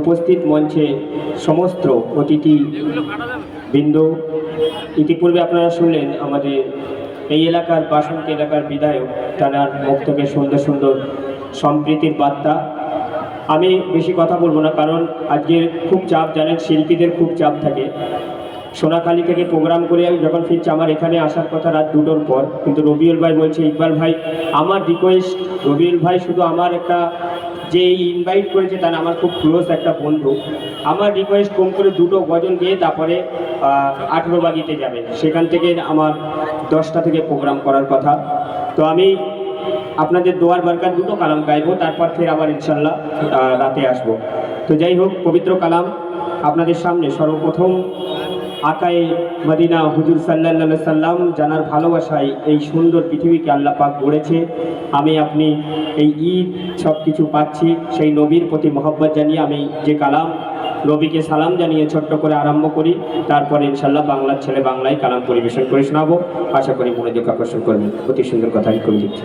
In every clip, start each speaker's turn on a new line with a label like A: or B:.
A: উপস্থিত মঞ্চে সমস্ত অতিথি বৃন্দ। ইতিপূর্বে আপনারা শুনলেন আমাদের এই এলাকার বাসন্তী এলাকার বিধায়ক তার মুখ থেকে সুন্দর সুন্দর সম্প্রীতির বার্তা। আমি বেশি কথা বলব না, কারণ আজকে খুব চাপ, জানেন শিল্পীদের খুব চাপ থাকে। সোনাখালি থেকে প্রোগ্রাম করে আমি যখন ফিরছি, আমার এখানে আসার কথা রাত দুটোর পর। কিন্তু রবিউল ভাই বলছে, ইকবাল ভাই, আমার রিকোয়েস্ট রবিউল ভাই শুধু আমার একটা যে ইনভাইট করেছে তার আমার খুব ক্লোজ একটা বন্ধু। আমার রিকোয়েস্ট কম করে দুটো গজন গিয়ে তারপরে আঠেরো বাগিতে যাবে। সেখান থেকে আমার দশটা থেকে প্রোগ্রাম করার কথা। তো আমি আপনাদের দোয়ার বারকার দুটো কালাম গাইবো, তারপর ফের আবার ইনশাল্লাহ রাতে আসব। তো যাই হোক, পবিত্র কালাম আপনাদের সামনে সর্বপ্রথম। আকায়ে মদিনা হুজুর সাল্লাহ সাল্লাম জানার ভালোবাসায় এই সুন্দর পৃথিবীকে আল্লাহ পাক গড়েছে। আমি, আপনি এই ঈদ সব কিছু পাচ্ছি, সেই নবীর প্রতি মহব্বত জানিয়ে আমি যে কালাম, নবীকে সালাম জানিয়ে ছোট্ট করে আরম্ভ করি। তারপরে ইনশাল্লাহ বাংলার ছেলে বাংলায় কালাম পরিবেশন করে শোনাবো। আশা করি মনোযোগ আকর্ষণ করবেন। অতি সুন্দর কথা আমি করে দিচ্ছি।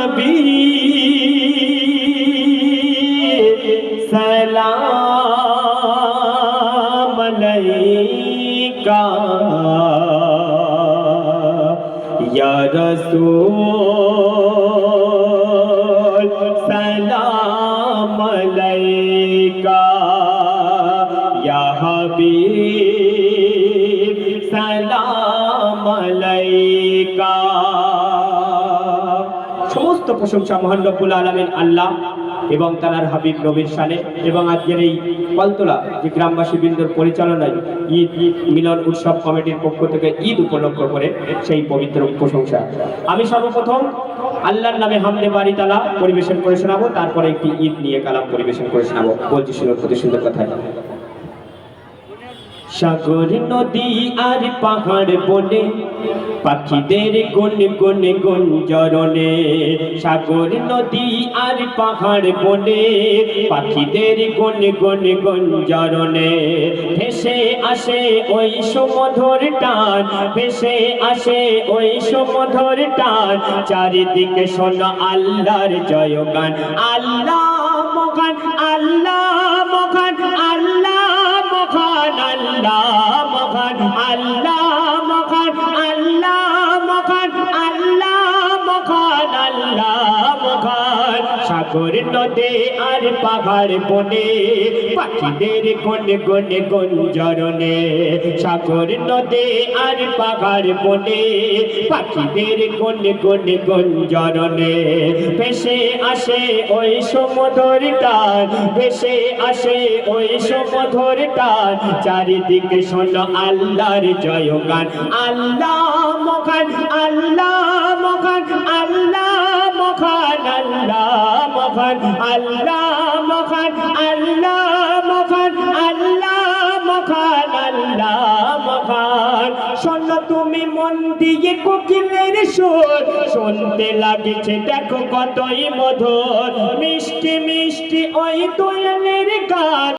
A: نبی سلام علیکہ۔ یا رسول سلام علیکہ۔ یا حبیب سلام সমস্ত প্রশংসা মহান রব্বুল আলমের আল্লাহ এবং তার হাবিব নবীর সানে এবং আজকের এই কলতলা যে গ্রামবাসী বৃন্দর পরিচালনায় ঈদ মিলন উৎসব কমিটির পক্ষ থেকে ঈদ উপলক্ষ করে সেই পবিত্র প্রশংসা। আমি সর্বপ্রথম আল্লাহর নামে হামদে বাড়ি তালা পরিবেশন করে শোনাবো, তারপরে একটি ঈদ নিয়ে কালাম পরিবেশন করে শোনাবো। বলছি সুন্দর প্রতি সুন্দর কথা সাগর নদী আর পাহাড় বনে, পাখিদের গুন গুন গুন জরনে সাগর নদী আর পাহাড় বনে, পাখিদের গুন গুন গুন জরনে ভেসে আসে ওই সমধর টান, ভেসে আসে ওই সমধর টান। চারিদিকে শোন আল্লাহর জয়গান, আল্লাহ মগান আল্লাহ মহান সাগর নদে আর পাহাড় বনে, পাখিদের গুন গুন সাগর নদে আর পাহাড় বনে, পাখিদের গুন ভেসে আসে ওই সমুদর টান, ভেসে আসে ওই সমুদর টান। চারিদিকে শোনো আল্লাহর জয়গান, আল্লাহ মহান, আল্লাহ মহান, আল্লাহ মহান আল্লাহ মহান আল্লাহ মহান আল্লাহ মহান। শোন তুমি মন দিয়ে কোকিলের সুর শুনতে লাগছে, দেখো কতই মধুর। মিষ্টি মিষ্টি ওই দোয়েলের গান।